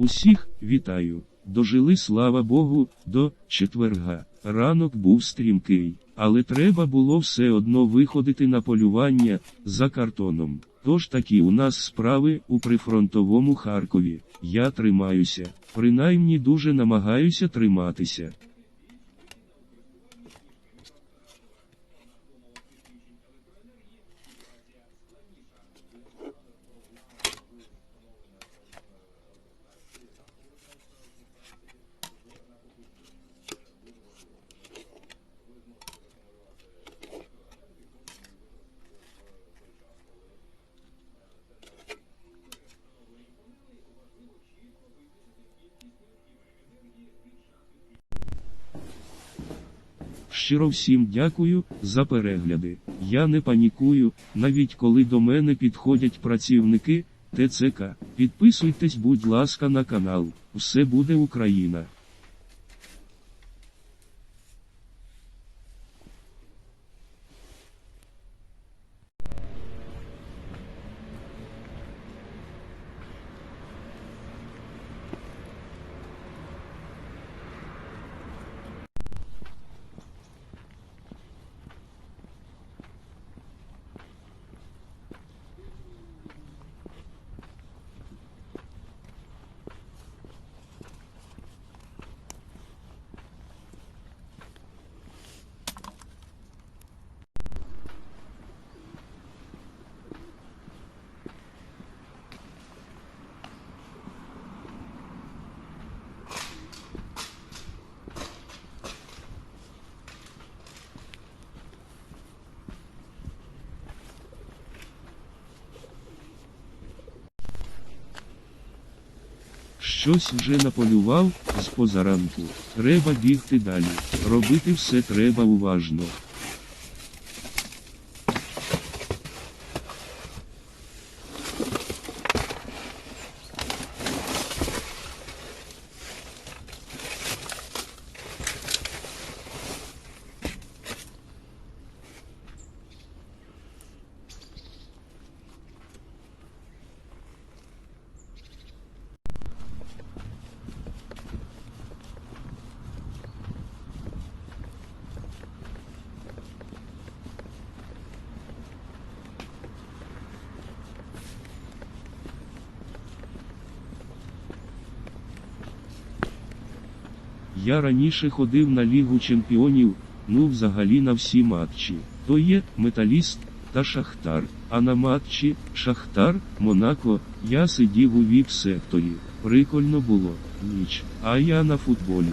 Усіх вітаю. Дожили, слава Богу, до четверга. Ранок був стрімкий, але треба було все одно виходити на полювання за картоном. Тож такі у нас справи у прифронтовому Харкові. Я тримаюся, принаймні дуже намагаюся триматися. Щиро всім дякую за перегляди. Я не панікую, навіть коли до мене підходять працівники ТЦК. Підписуйтесь, будь ласка, на канал. Все буде Україна. Щось вже наполював з позаранку. Треба бігти далі. Робити все треба уважно. Я раніше ходив на Лігу чемпіонів, ну взагалі на всі матчі. То є Металіст та Шахтар. А на матчі Шахтар, Монако, я сидів у віп-секторі. Прикольно було. Ніч. А я на футболі.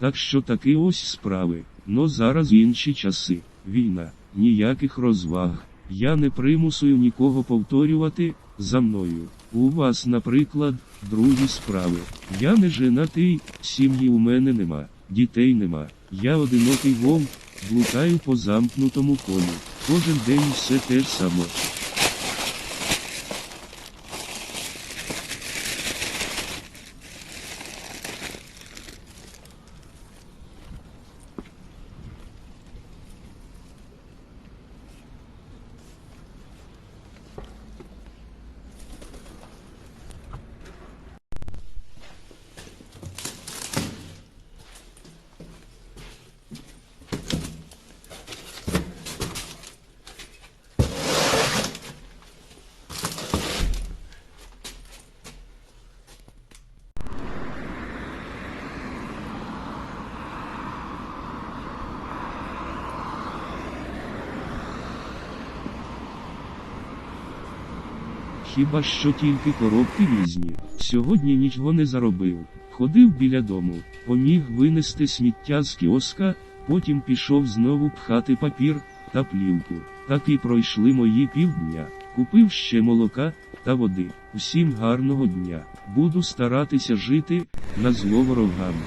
Так що таки ось справи. Но зараз інші часи. Війна, ніяких розваг. Я не примусую нікого повторювати за мною. У вас, наприклад, другі справи. Я не женатий, сім'ї у мене нема, дітей нема. Я одинокий вовк, блукаю по замкнутому колі. Кожен день все те ж саме. Хіба що тільки коробки різні. Сьогодні нічого не заробив. Ходив біля дому, поміг винести сміття з кіоска, потім пішов знову пхати папір та плівку. Так і пройшли мої півдня. Купив ще молока та води. Всім гарного дня. Буду старатися жити на зло ворогам.